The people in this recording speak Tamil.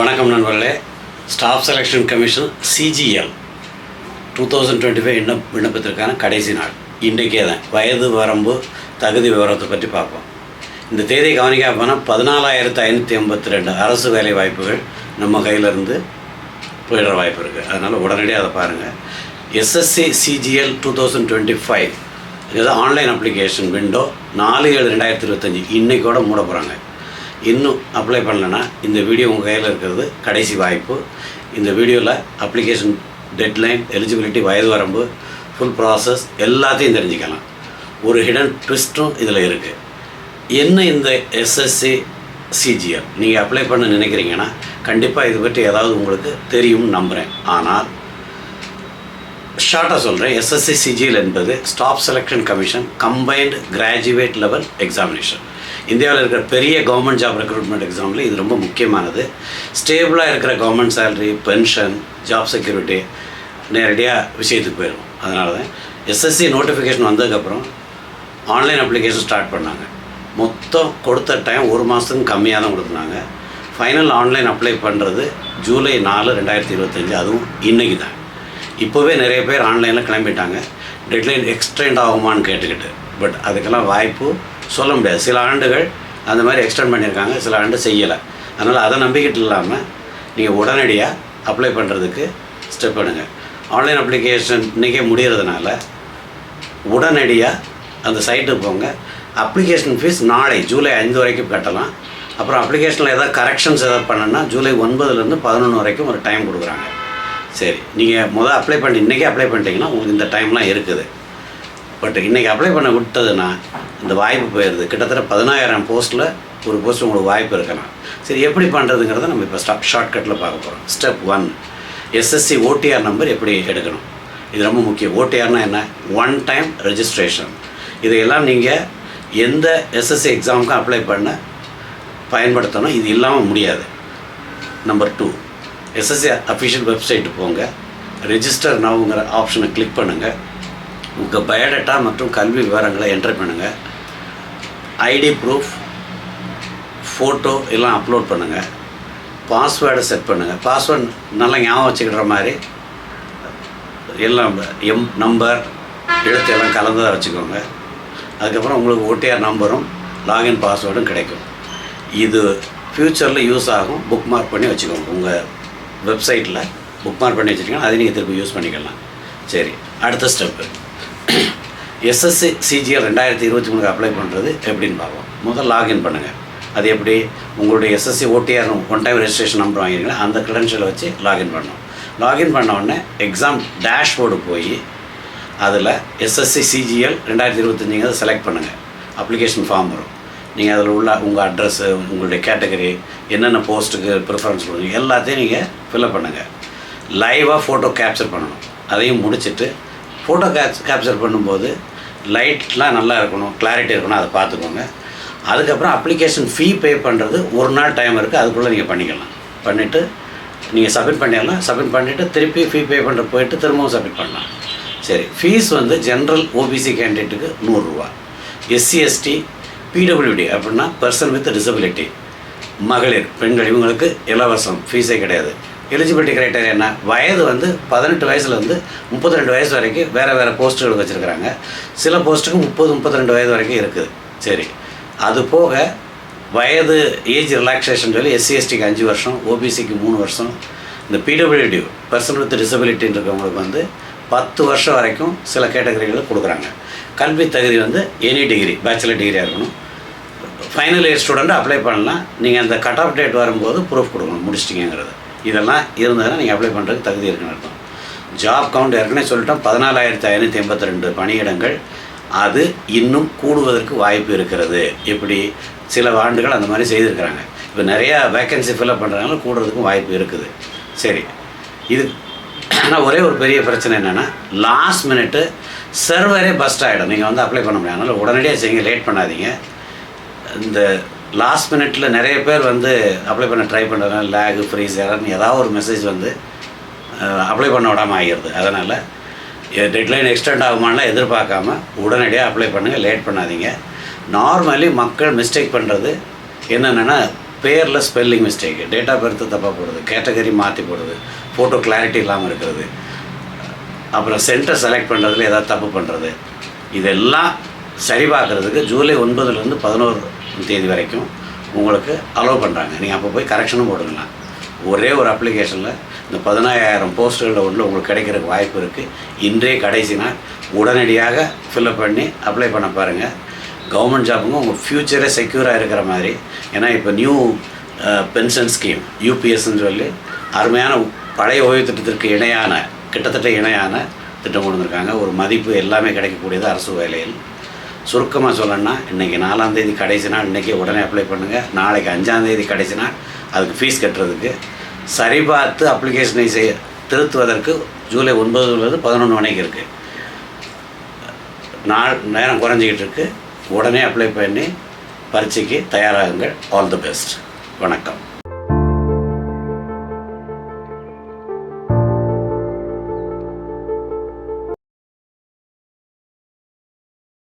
வணக்கம் நண்பர்களே. Staff selection commission CGL two thousand twenty five விண்ணப் விண்ணப்பத்திற்கான கடைசி நாள். இன்றைக்கே தான் வயது வரம்பு தகுதி விவரத்தை பற்றி பார்ப்போம். இந்த தேதியை கவனிக்காம போனால் பதினாலாயிரத்து ஐநூற்றி எண்பத்தி ரெண்டு அரசு வேலை வாய்ப்புகள் நம்ம கையிலேருந்து போயிடுற வாய்ப்பு இருக்குது அதனால் உடனடியாக அதை பாருங்கள் SSC CGL two thousand twenty five இதுதான் ஆன்லைன் அப்ளிகேஷன் விண்டோ நாலு ஏழு ரெண்டாயிரத்தி இருபத்தஞ்சி. இன்றைக்கோட மூட போகிறாங்க இன்னும் அப்ளை பண்ணலன்னா இந்த வீடியோ உங்கள் கையில் இருக்கிறது கடைசி வாய்ப்பு. இந்த வீடியோவில் அப்ளிகேஷன் டெட்லைன் எலிஜிபிலிட்டி வயது வரம்பு ஃபுல் ப்ராசஸ் எல்லாத்தையும் தெரிஞ்சுக்கலாம். ஒரு ஹிடன் ட்விஸ்ட்டும் இதில் இருக்குது என்ன இந்த எஸ்எஸ்சி சிஜிஎல் நீங்கள் அப்ளை பண்ண நினைக்கிறீங்கன்னா கண்டிப்பாக இது பற்றி ஏதாவது உங்களுக்கு தெரியும்னு நம்புகிறேன் ஆனால் ஷார்ட்டாக சொல்கிறேன் எஸ்எஸ்சி சிஜிஎல் என்பது staff selection commission combined graduate level examination இந்தியாவில் இருக்கிற பெரிய கவர்மெண்ட் ஜாப் ரெக்ரூட்மெண்ட் எக்ஸாமில் இது ரொம்ப முக்கியமானது. ஸ்டேபிளாக இருக்கிற government salary pension job security நேரடியாக விஷயத்துக்கு போயிடும் அதனால தான் எஸ்எஸ்சி நோட்டிஃபிகேஷன் வந்ததுக்கப்புறம் ஆன்லைன் அப்ளிகேஷன் ஸ்டார்ட் பண்ணாங்க. மொத்தம் கொடுத்த டைம் ஒரு மாதத்துக்கு கம்மியாக தான் கொடுத்துனாங்க ஃபைனல் ஆன்லைன் அப்ளை பண்ணுறது ஜூலை நாலு ரெண்டாயிரத்தி இருபத்தஞ்சி. அதுவும் இன்றைக்கி தான். இப்போவே நிறைய பேர் ஆன்லைனில் கிளம்பிட்டாங்க. டெட்லைன் எக்ஸ்டெண்ட் ஆகுமான்னு கேட்டுக்கிட்டு. பட் அதுக்கெல்லாம் வாய்ப்பு சொல்ல முடியாது. சில ஆண்டுகள் அந்த மாதிரி எக்ஸ்டெண்ட் பண்ணியிருக்காங்க சில ஆண்டு செய்யலை. அதனால் அதை நம்பிக்கிட்டு இல்லாமல் நீங்கள் உடனடியாக அப்ளை பண்ணுறதுக்கு ஸ்டெப் எடுங்க. ஆன்லைன் அப்ளிகேஷன் இன்றைக்கே முடிகிறதுனால உடனடியாக அந்த சைட்டுக்கு போங்க. அப்ளிகேஷன் ஃபீஸ் நாளை ஜூலை ஐந்து வரைக்கும் கட்டலாம். அப்புறம் அப்ளிகேஷனில் ஏதாவது கரெக்ஷன்ஸ் ஏதாவது பண்ணணும்னா ஜூலை ஒன்பதுலேருந்து பதினொன்று வரைக்கும் ஒரு டைம் கொடுக்குறாங்க. சரி நீங்கள் முதல் அப்ளை பண்ணி இன்றைக்கே அப்ளை பண்ணிட்டீங்கன்னா உங்களுக்கு இந்த டைம்லாம் இருக்குது. பட் இன்றைக்கி அப்ளை பண்ண விட்டதுன்னா இந்த வாய்ப்பு போயிடுது கிட்டத்தட்ட பதினாயிரம் போஸ்ட்டில் ஒரு போஸ்ட் உங்களுக்கு வாய்ப்பு இருக்கலாம் சரி எப்படி பண்ணுறதுங்கிறத நம்ம இப்போ ஸ்டாப் ஷார்ட்கட்டில் பார்க்க போகிறோம் step one SSC OTR number எப்படி எடுக்கணும்? இது ரொம்ப முக்கியம். ஓடிஆர்னால் என்ன? ஒன் டைம் ரெஜிஸ்ட்ரேஷன் இதையெல்லாம் நீங்கள் எந்த எஸ்எஸ்சி எக்ஸாமுக்கும் அப்ளை பண்ண பயன்படுத்தணும். இது இல்லாமல் முடியாது. Number two SSC official website போங்க. ரெஜிஸ்டர் நவுங்கிற ஆப்ஷனை கிளிக் பண்ணுங்கள் உங்கள் பயோடேட்டா மற்றும் கல்வி விவரங்களை என்ட்ரி பண்ணுங்கள் ஐடி ப்ரூஃப் ஃபோட்டோ எல்லாம் அப்லோட் பண்ணுங்கள் பாஸ்வேர்டை செட் பண்ணுங்கள் பாஸ்வேர்டு நல்லா ஞாபகம் வச்சுக்கிற மாதிரி எல்லாம் எம் நம்பர் எழுத்து எல்லாம் கலந்ததாக வச்சுக்கோங்க. அதுக்கப்புறம் உங்களுக்கு ஓடிஆர் நம்பரும் லாகின் பாஸ்வேர்டும் கிடைக்கும். இது ஃப்யூச்சரில் யூஸ் ஆகும். புக் மார்க் பண்ணி வச்சுக்கோங்க. உங்கள் வெப்சைட்டில் புக் மார்க் பண்ணி வச்சுருக்கீங்கன்னா அதை நீங்கள் திருப்பி யூஸ் பண்ணிக்கலாம். சரி அடுத்த ஸ்டெப்பு. எஸ்எஸ்சி சிஜிஎல் ரெண்டாயிரத்தி இருபத்தி மூணுக்கு அப்ளை பண்ணுறது எப்படின்னு பார்ப்போம். முதல் லாகின் பண்ணுங்கள் அது எப்படி? உங்களுடைய SSC OTR one time registration number வாங்கிருக்கீங்களா? அந்த கிரெடென்ஷியலை வச்சு லாகின் பண்ணணும். லாகின் பண்ண உடனே எக்ஸாம் டேஷ்போர்டு போய் அதில் எஸ்எஸ்சி சிஜிஎல் ரெண்டாயிரத்தி இருபத்தஞ்சுங்கிறத செலக்ட் பண்ணுங்கள் அப்ளிகேஷன் ஃபார்ம் வரும். நீங்கள் அதில் உள்ள உங்கள் அட்ரஸ்ஸு உங்களுடைய கேட்டகரி என்னென்ன போஸ்ட்டுக்கு ப்ரிஃபரன்ஸ் கொடுங்க எல்லாத்தையும் நீங்கள் ஃபில்அப் பண்ணுங்கள் லைவாக ஃபோட்டோ கேப்சர் பண்ணணும். அதையும் முடிச்சுட்டு ஃபோட்டோ கேப்ஸ் கேப்சர் பண்ணும்போது லைட்லாம் நல்லா இருக்கணும் கிளாரிட்டி இருக்கணும் அதை பார்த்துக்கோங்க. அதுக்கப்புறம் அப்ளிகேஷன் ஃபீ பே பண்ணுறது ஒரு நாள் டைம் இருக்குது அதுக்குள்ளே நீங்கள் பண்ணிக்கலாம். பண்ணிவிட்டு நீங்கள் சப்மிட் பண்ணிடலாம். சப்மிட் பண்ணிவிட்டு திருப்பி ஃபீ பே பண்ணுற போயிட்டு திரும்பவும் சப்மிட் பண்ணலாம். சரி ஃபீஸ் வந்து ஜென்ரல் ஓபிசி கேண்டிடேட்டுக்கு நூறுரூவா. எஸ்சி எஸ்டி பிடபிள்யூடி அப்படின்னா பர்சன் வித் டிசபிலிட்டி மகளிர் பெண்கள் இவங்களுக்கு இலவசம். ஃபீஸே கிடையாது. எலிஜிபிலிட்டி கிரைட்டேரியா என்ன? வயது வந்து பதினெட்டு வயசுலேருந்து முப்பத்தி ரெண்டு வயசு வரைக்கும் வேறு வேறு போஸ்ட்டுகள் வச்சுருக்கிறாங்க. சில போஸ்ட்டுக்கு முப்பது முப்பத்தி ரெண்டு வயது வரைக்கும் இருக்குது. சரி. அது போக வயது ஏஜ் ரிலாக்ஸேஷன் சொல்லி எஸ்சி எஸ்டிக்கு அஞ்சு வருஷம் ஓபிசிக்கு மூணு வருஷம் இந்த பிடபிள்யூடி பர்சன் வித் டிசபிலிட்டின்னு இருக்கவங்களுக்கு வந்து பத்து வருஷம் வரைக்கும் சில கேட்டகரிகளை கொடுக்குறாங்க. கல்வி தகுதி வந்து எனி டிகிரி பேச்சுலர் டிகிரியாக இருக்கணும். ஃபைனல் இயர் ஸ்டூடெண்ட் அப்ளை பண்ணலாம். நீங்கள் அந்த கட் ஆஃப் டேட் வரும்போது ப்ரூஃப் கொடுக்கணும் முடிச்சிட்டிங்கிறது இதெல்லாம் இருந்ததுன்னா நீங்கள் அப்ளை பண்ணுறதுக்கு தகுதி இருக்குன்னு அர்த்தம். ஜாப் கவுண்ட் ஏற்கனவே சொல்லிட்டோம் பதினாலாயிரத்தி ஐநூற்றி எண்பத்தி ரெண்டு பணியிடங்கள். அது இன்னும் கூடுவதற்கு வாய்ப்பு இருக்கிறது. இப்படி சில ஆண்டுகள் அந்த மாதிரி செய்திருக்கிறாங்க. இப்போ நிறையா வேக்கன்சி ஃபில்அப் பண்ணுறதுனால கூடுறதுக்கும் வாய்ப்பு இருக்குது. சரி. இது ஆனால் ஒரே ஒரு பெரிய பிரச்சனை என்னென்னா லாஸ்ட் மினிட்டு சர்வரே பஸ்ட் ஆகிடும் நீங்கள் வந்து அப்ளை பண்ண முடியாது. அதனால் உடனடியாக செய்யுங்க லேட் பண்ணாதீங்க. இந்த லாஸ்ட் மினிட்ல நிறைய பேர் வந்து அப்ளை பண்ண ட்ரை பண்ணுறதுனால லேகு ஃப்ரீஸ் யாராவது ஏதாவது ஒரு மெசேஜ் வந்து அப்ளை பண்ண விடாமல் ஆகிடுது அதனால் டெட்லைன் எக்ஸ்டெண்ட் ஆகுமான்லாம் எதிர்பார்க்காம உடனடியாக அப்ளை பண்ணுங்கள் லேட் பண்ணாதீங்க. நார்மலி மக்கள் மிஸ்டேக் பண்ணுறது என்னென்னா பேரில் spelling mistake date of birth தப்பாக போடுறது கேட்டகரி மாற்றி போடுறது ஃபோட்டோ கிளாரிட்டி இல்லாமல் இருக்கிறது. அப்புறம் சென்டர் செலக்ட் பண்ணுறதுல ஏதாவது தப்பு பண்ணுறது இதெல்லாம் சரி பார்க்குறதுக்கு ஜூலை ஒன்பதுலேருந்து பதினோரு தேதி வரைக்கும் உங்களுக்கு அலோவ் பண்ணுறாங்க நீங்கள் அப்போ போய் கரெக்ஷனும் போட்டுக்கலாம். ஒரே ஒரு அப்ளிகேஷனில் இந்த பதினாயிரம் போஸ்ட்டுகளில் ஒன்று உங்களுக்கு கிடைக்கிறதுக்கு வாய்ப்பு இருக்குது இன்றே கடைசி நாள் உடனடியாக ஃபில்அப் பண்ணி அப்ளை பண்ண பாருங்கள் கவர்மெண்ட் ஜாபுங்க உங்கள் ஃப்யூச்சரே செக்யூராக இருக்கிற மாதிரி. ஏன்னா இப்போ நியூ பென்ஷன் ஸ்கீம் யூபிஎஸ்ன்னு சொல்லி அருமையான பழைய ஓய்வு திட்டத்திற்கு இணையான கிட்டத்தட்ட இணையான திட்டம் கொண்டு வந்திருக்காங்க. ஒரு மதிப்பு எல்லாமே கிடைக்கக்கூடியது அரசு வேலையில். சுருக்கமாக சொல்லணும்னா இன்றைக்கி நாலாந்தேதி கடைசி நாள் இன்றைக்கி உடனே அப்ளை பண்ணுங்கள் நாளைக்கு அஞ்சாந்தேதி கடைசி நாள் அதுக்கு ஃபீஸ் கட்டுறதுக்கு. சரிபார்த்து அப்ளிகேஷனை செய் திருத்துவதற்கு ஜூலை ஒன்பதுலேருந்து பதினொன்று மணிக்கு இருக்குது நாள் நேரம் குறைஞ்சிக்கிட்டு இருக்குது உடனே அப்ளை பண்ணி பரீட்சைக்கு தயாராகுங்கள். ஆல் தி பெஸ்ட் வணக்கம்.